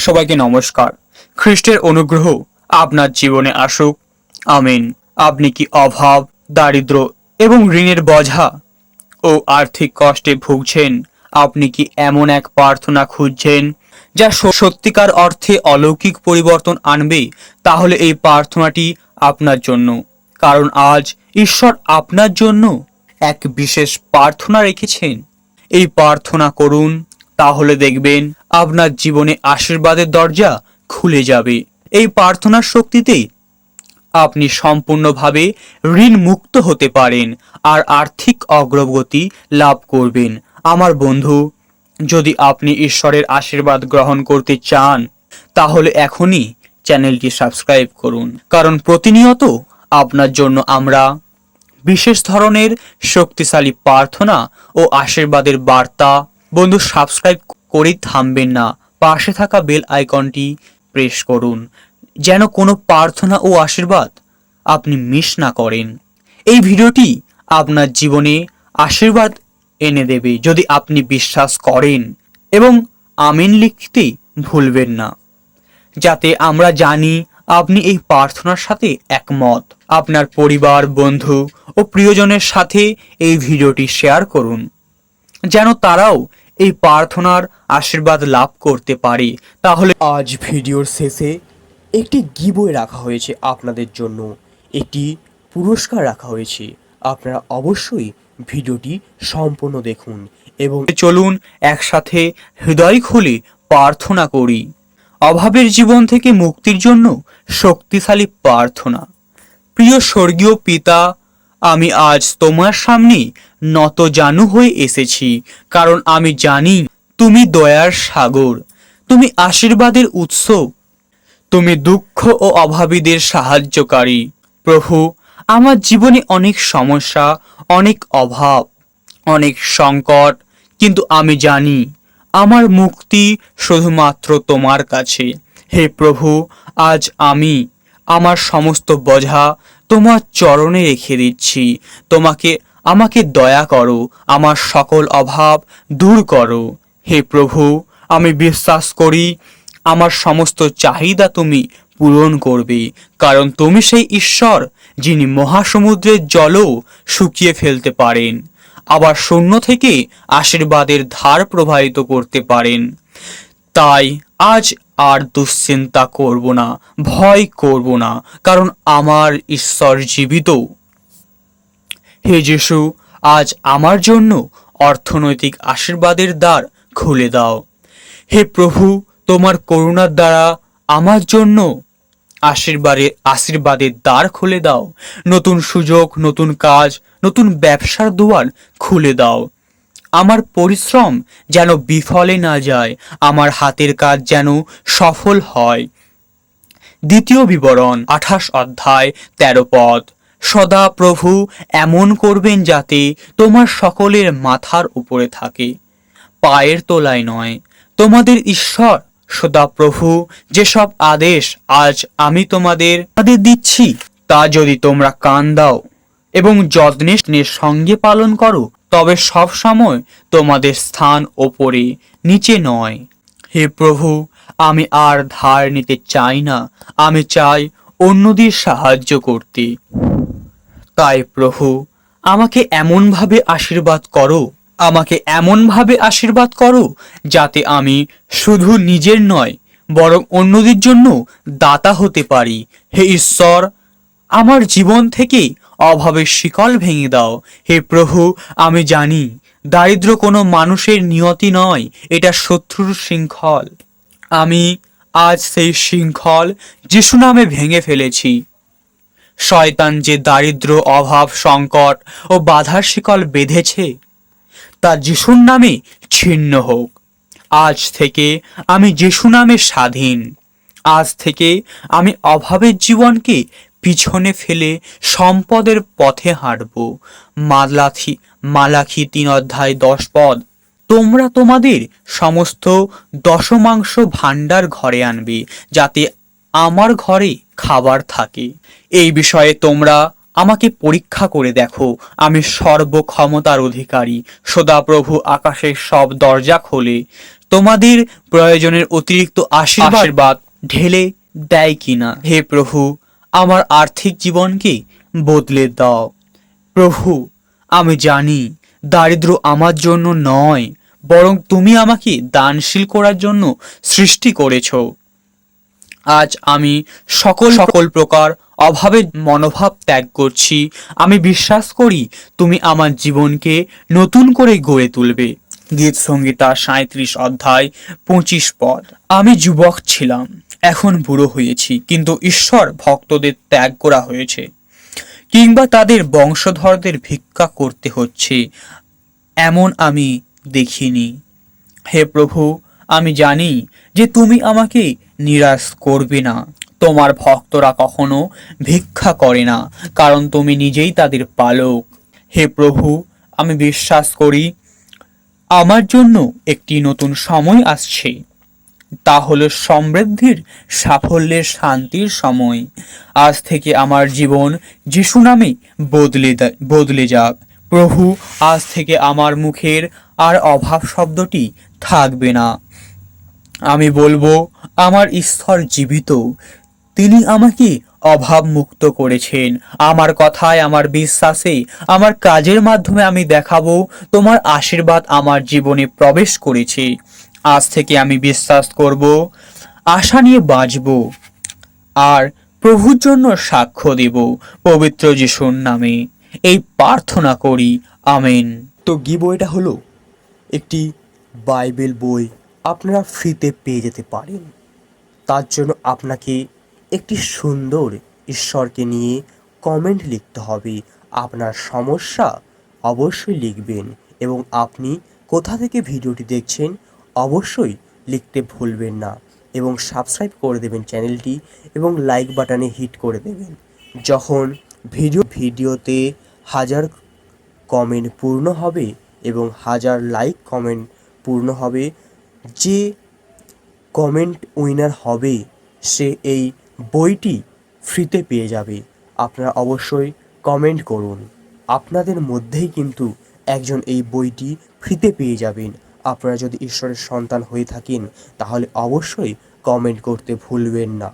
সবাইকে নমস্কার। খ্রিস্টের অনুগ্রহ আপনার জীবনে আসুক। আমিন। আপনি কি অভাব, দারিদ্র এবং ঋণের বোঝা ও আর্থিক কষ্টে ভুগছেন? আপনি কি এমন এক প্রার্থনা খুঁজছেন যা সত্যিকার অর্থে অলৌকিক পরিবর্তন আনবে? তাহলে এই প্রার্থনাটি আপনার জন্য। কারণ আজ ঈশ্বর আপনার জন্য এক বিশেষ প্রার্থনা রেখেছেন। এই প্রার্থনা করুন। তাহলে দেখবেন আপনার জীবনে আশীর্বাদের দরজা খুলে যাবে। এই প্রার্থনার শক্তিতে আপনি সম্পূর্ণভাবে ঋণ মুক্ত হতে পারেন আর আর্থিক অগ্রগতি লাভ করবেন। আমার বন্ধু, যদি আপনি ঈশ্বরের আশীর্বাদ গ্রহণ করতে চান, তাহলে এখনই চ্যানেলটি সাবস্ক্রাইব করুন। কারণ প্রতিনিয়ত আপনার জন্য আমরা বিশেষ ধরনের শক্তিশালী প্রার্থনা ও আশীর্বাদের বার্তা বন্ধু সাবস্ক্রাইব করেই থামবেন না। পাশে থাকা বেল আইকনটি প্রেস করুন, যেন কোনো প্রার্থনা ও আশীর্বাদ আপনি মিস না করেন। এই ভিডিওটি আপনার জীবনে আশীর্বাদ এনে দেবে যদি আপনি বিশ্বাস করেন এবং আমিন লিখতে ভুলবেন না। যাতে আমরা জানি আপনি এই প্রার্থনার সাথে একমত। আপনার পরিবার, বন্ধু ও প্রিয়জনের সাথে এই ভিডিওটি শেয়ার করুন। যেন তারাও এই প্রার্থনার আশীর্বাদ লাভ করতে পারে। তাহলে আজ ভিডিওর শেষে একটি গিবই রাখা হয়েছে আপনাদের জন্য। একটি পুরস্কার রাখা হয়েছে। আপনারা অবশ্যই ভিডিওটি সম্পূর্ণ দেখুন এবং চলুন একসাথে হৃদয় খুলে প্রার্থনা করি। অভাবের জীবন থেকে মুক্তির জন্য শক্তিশালী প্রার্থনা। প্রিয় স্বর্গীয় পিতা আমি আজ তোমার সামনে নত জানু হয়ে এসেছি, কারণ আমি জানি তুমি দয়ার সাগর, তুমি আশীর্বাদের উৎস, তুমি দুঃখ ও অভাবীদের সাহায্যকারী। প্রভু, আমার জীবনে অনেক সমস্যা, অনেক অভাব, অনেক সংকট, কিন্তু আমি জানি আমার মুক্তি শুধুমাত্র তোমার কাছে। হে প্রভু, আজ আমি আমার সমস্ত বোঝা তোমার চরণে রেখে দিচ্ছি। তোমাকে, আমাকে দয়া করো, আমার সকল অভাব দূর করো। হে প্রভু, আমি বিশ্বাস করি, আমার সমস্ত চাহিদা তুমি পূরণ করবে, কারণ তুমি সেই ঈশ্বর, যিনি মহাসমুদ্রের জলও শুকিয়ে ফেলতে পারেন, আবার শূন্য থেকে আশীর্বাদের ধার প্রবাহিত করতে পারেন। তাই আজ আর দুশ্চিন্তা করব না, ভয় করব না, কারণ আমার ঈশ্বর জীবিত। হে যিশু, আজ আমার জন্য অর্থনৈতিক আশীর্বাদের দ্বার খুলে দাও। হে প্রভু, তোমার করুণার দ্বারা আমার জন্য আশীর্বাদের আশীর্বাদের দ্বার খুলে দাও। নতুন সুযোগ, নতুন কাজ, নতুন ব্যবসার দুয়ার খুলে দাও। আমার পরিশ্রম যেন বিফলে না যায়, আমার হাতের কাজ যেন সফল হয়। দ্বিতীয় বিবরণ, আঠাশ অধ্যায়, তেরো পদ। সদা প্রভু এমন করবেন যাতে তোমার সকলের মাথার উপরে থাকে। পায়ের তোলায় নয়, তোমাদের ঈশ্বর সদা প্রভু, যেসব আদেশ আজ আমি তোমাদের তাদের দিচ্ছি, তা যদি তোমরা কান দাও এবং যত্নের সঙ্গে পালন করো তবে সব সময় তোমাদের স্থান ওপরে নিচে নয়। হে প্রভু, আমি আর ধার নিতে চাই না, আমি চাই অন্যদের সাহায্য করতে। তাই প্রভু, আমাকে এমনভাবে আশীর্বাদ করো, আমাকে এমনভাবে আশীর্বাদ করো, যাতে আমি শুধু নিজের নয়, বরং অন্যদের জন্য দাতা হতে পারি। হে ঈশ্বর, আমার জীবন থেকে অভাবের শিকল ভেঙে দাও। হে প্রভু, আমি জানি, দারিদ্র কোনো মানুষের নিয়তি নয়, এটা শত্রুর শৃঙ্খল। আমি আজ সেই শৃঙ্খল যিশু নামে ভেঙে ফেলেছি। শয়তান যে দারিদ্র, অভাব, সংকট ও বাধার শিকল বেঁধেছে, তা যিশুর নামে ছিন্ন হোক। আজ থেকে আমি যিশু নামে স্বাধীন। আজ থেকে আমি অভাবের জীবনকে পিছনে ফেলে সম্পদের পথে হাঁটব। মালাথি মালাখি তিন অধ্যায় দশ পদ। তোমরা তোমাদের সমস্ত দশমাংশ ভাণ্ডার ঘরে আনবে যাতে আমার ঘরে খাবার থাকে। এই বিষয়ে তোমরা আমাকে পরীক্ষা করে দেখো। আমি সর্বক্ষমতার অধিকারী। সদাপ্রভু আকাশের সব দরজা খোলে। তোমাদের প্রয়োজনের অতিরিক্ত আশীর্বাদ আশীর্বাদ ঢেলে দেয় কিনা? হে প্রভু আমার আর্থিক জীবনকে বদলে দাও। প্রভু, আমি জানি দারিদ্র আমার জন্য নয়, বরং তুমি আমাকে দানশীল করার জন্য সৃষ্টি করেছ। আজ আমি সকল সকল প্রকার অভাবের মনোভাব ত্যাগ করছি। আমি বিশ্বাস করি তুমি আমার জীবনকে নতুন করে গড়ে তুলবে। গীত সঙ্গীতা সাঁত্রিশ অধ্যায় পঁচিশ পদ। আমি যুবক ছিলাম। এখন বুড়ো হয়েছি, কিন্তু ঈশ্বর ভক্তদের ত্যাগ করা হয়েছে। কিংবা তাদের বংশধরদের ভিক্ষা করতে হচ্ছে, এমন আমি দেখিনি। হে প্রভু, আমি জানি যে তুমি আমাকে নিরাশ করবে না। তোমার ভক্তরা কখনো ভিক্ষা করে না, কারণ তুমি নিজেই তাদের পালক। হে প্রভু, আমি বিশ্বাস করি, আমার জন্য একটি নতুন সময় আসছে। তা হলো সমৃদ্ধির সাফল্যের শান্তির সময়। আজ থেকে আমার জীবন যিশু নামে বদলে বদলে যাক। প্রভু, আজ থেকে আমার মুখের আর অভাব শব্দটি থাকবে না। আমি বলব, আমার ঈশ্বর জীবিত। তিনি আমাকে অভাব মুক্ত করেছেন। আমার কথায়, আমার বিশ্বাসে, আমার কাজের মাধ্যমে আমি দেখাবো, তোমার আশীর্বাদ আমার জীবনে প্রবেশ করেছে। আজ থেকে আমি বিশ্বাস করব, আশা নিয়ে বাঁচব, আর প্রভুর জন্য সাক্ষ্য দেব, পবিত্র যিশুর নামে। এই প্রার্থনা করি, আমেন। তো গি বইটা হলো একটি বাইবেল বই আপনারা ফ্রিতে পেয়ে যেতে পারেন। তার জন্য আপনাকে একটি সুন্দর ঈশ্বরকে নিয়ে কমেন্ট লিখতে হবে। আপনার সমস্যা অবশ্যই লিখবেন এবং আপনি কোথা থেকে ভিডিওটি দেখছেন অবশ্যই লিখতে ভুলবেন না এবং সাবস্ক্রাইব করে দেবেন চ্যানেলটি এবং লাইক বাটনে হিট করে দেবেন। যখন ভিডিও ভিডিওতে হাজার কমেন্ট পূর্ণ হবে এবং হাজার লাইক কমেন্ট পূর্ণ হবে, যে কমেন্ট উইনার হবে, সে এই বইটি ফ্রিতে পেয়ে যাবে। আপনারা অবশ্যই কমেন্ট করুন। আপনাদের মধ্যেই কিন্তু একজন এই বইটি ফ্রিতে পেয়ে যাবেন। আপনারা যদি ঈশ্বরের সন্তান হয়ে থাকেন তাহলে অবশ্যই কমেন্ট করতে ভুলবেন না।